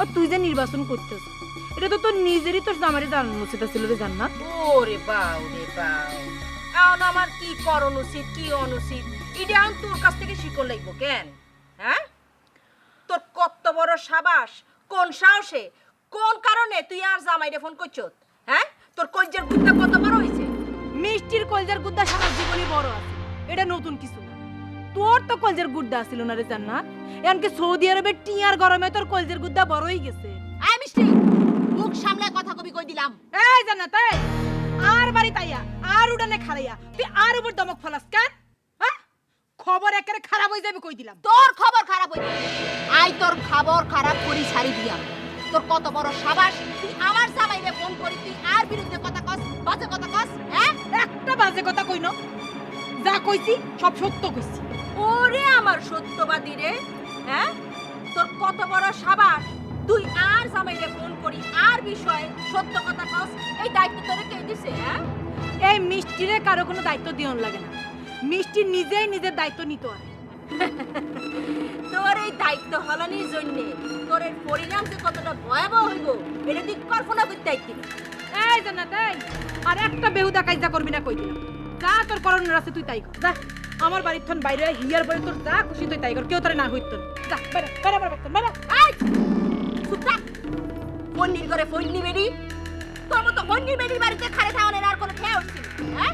আর তুই যে নির্বাচন করতেছ এটা তো তোর নিজেরই তোর জামারে জানানো উচিত ছিল রে জান্নাত। ওরে বাউ রে বাউ। এখন আমার কি করণ উচিত কি অনুচিত? এটা এখন তোর কাছ থেকে শিখন লাগবো কেন? হ্যাঁ? তোর কত বড় সাবাস কোন সাহসে কোন কারণে তুই আর জামাইরে ফোন করছত হ্যাঁ? তোর কলজের গুদ্দা কত বড় হয়েছে? মিষ্টির কলজার গুদ্দা সারা জীবনই বড় আছে। এটা নতুন কিছু তোর তো কলজার গুদ্দা ছিল না রে জান্নাত। এমনকি সৌদি আরবের টিয়ার গরমে তোর কলজার গুদ্দা বড়ই গেছে। আয় মিষ্টি মুখ সামলে কথা কবি কই দিলাম। এই জান্নাত এই! আর বাড়ি তাইয়া আর উড়ানে খাড়াইয়া তুই আর উপর দমক ফলাস কেন? হ্যাঁ? খবর একেবারে খারাপ হয়ে যাবে কই দিলাম? তোর খবর খারাপ হইছে আই তোর খবর খারাপ করি ছাড়ি দিয়া। তোর কত বড় সাবাস তুই আমার জামাইরে ফোন করি তুই আর বিরুদ্ধে কথা কস বাজে কথা কস হ্যাঁ? একটা বাজে কথা কই না যা কইছি সব সত্য কইছি। ওরে আমার সত্যবাদী রে। হ্যাঁ? তোর কত বড় সাবাস। তুই আর জামাইরে ফোন করি আর বিষয়ে সত্য কথা কস এই দায়িত্ব তোরে কে দিছে হ্যাঁ? এই মিষ্টিরে কারও কোনো দায়িত্ব দিয়ন লাগে না। মিষ্টি নিজেই নিজের দায়িত্ব নিতে পারে তোর এই দায়িত্ব হলানির জন্য তোর এর পরিণাম যে কতটা ভয়াবহ হইব এটা তুই কল্পনা করতে আইতি না। এই জান্নাত এই। আর একটা বেহুদা কাজটা করবি না কই দিলাম যা তোর করণের আছে তুই তাই কর। যা। আমার বাড়ির থন বাইরে হিয়ার পরে তোর যা খুশি তুই তাই কর, কেউ তোরে না হইত যা বেরা বেরা বেরা বেরা বেরা এই চুপ থাক। ফন্নির ঘরে ফন্নি বেরি তোর মতো ফন্নি বেরির বাড়িতে খাড়ে থাওয়ানের আর কোনো খেয়ে উঠছি হ্যাঁ?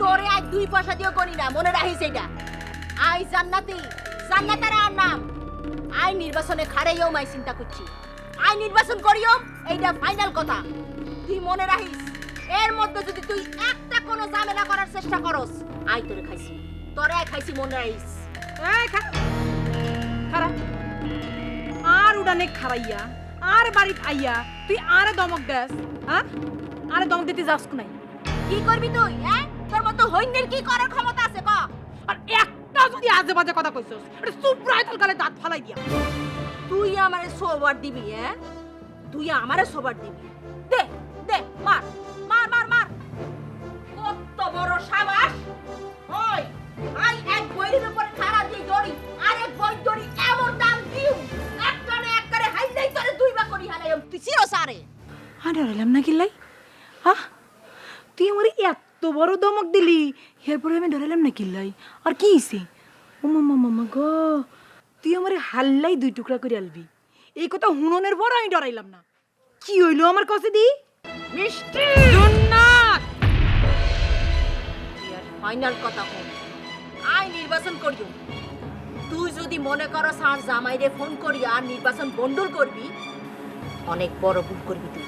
তোরে আজ দুই পয়সা দিও করি না, মনে রাখিস এটা। আই জান্নাতি, জান্নাতার আর নাম। আই নির্বাচনে খাড়াইও মাই চিন্তা করছি। আই নির্বাচন করিও, এইটা ফাইনাল কথা। তুই মনে রাখিস, এর মধ্যে যদি তুই একটা কোনো ঝামেলা করার চেষ্টা করস, আই তোরে খাইছি। তোরে খাইছি মনে খা খারা। আর উড়ানে খারাইয়া আর বাড়িত আইয়া তুই আর দমক দেস হ্যাঁ? আর দমক দিতে যাস নাই কি করবি তুই হ্যাঁ? তোর মতো হইন্দের কি করার ক্ষমতা আছে ক? আর একটা যদি আজে বাজে কথা কইছস এটা সুপ্রায় তোর গালে দাঁত ফালাই দিয়া। তুই আমারে সোবার দিবি হ্যাঁ? তুই আমারে সোবার দিবি। দে দে মার মার মার মার। কত বড় সাবাস! ডরাইলাম না কিল্লাই হা তুই আমার এত বড় দমক দিলি এরপরে আমি ডরাইলাম না কিল্লাই আর কি হইছে? ও মামা মামা গো। তুই আমার হাল্লাই দুই টুকরা করে আলবি। এই কথা হুননের পর আমি ডরাইলাম না। কি হইল আমার কাছে দি? মিষ্টি! জন্নাত ফাইনাল কথা হল আই নির্বাচন করিও। তুই যদি মনে করস আর জামাইরে ফোন করি আর নির্বাচন বন্ডল করবি অনেক বড় ভুল করবি তুই।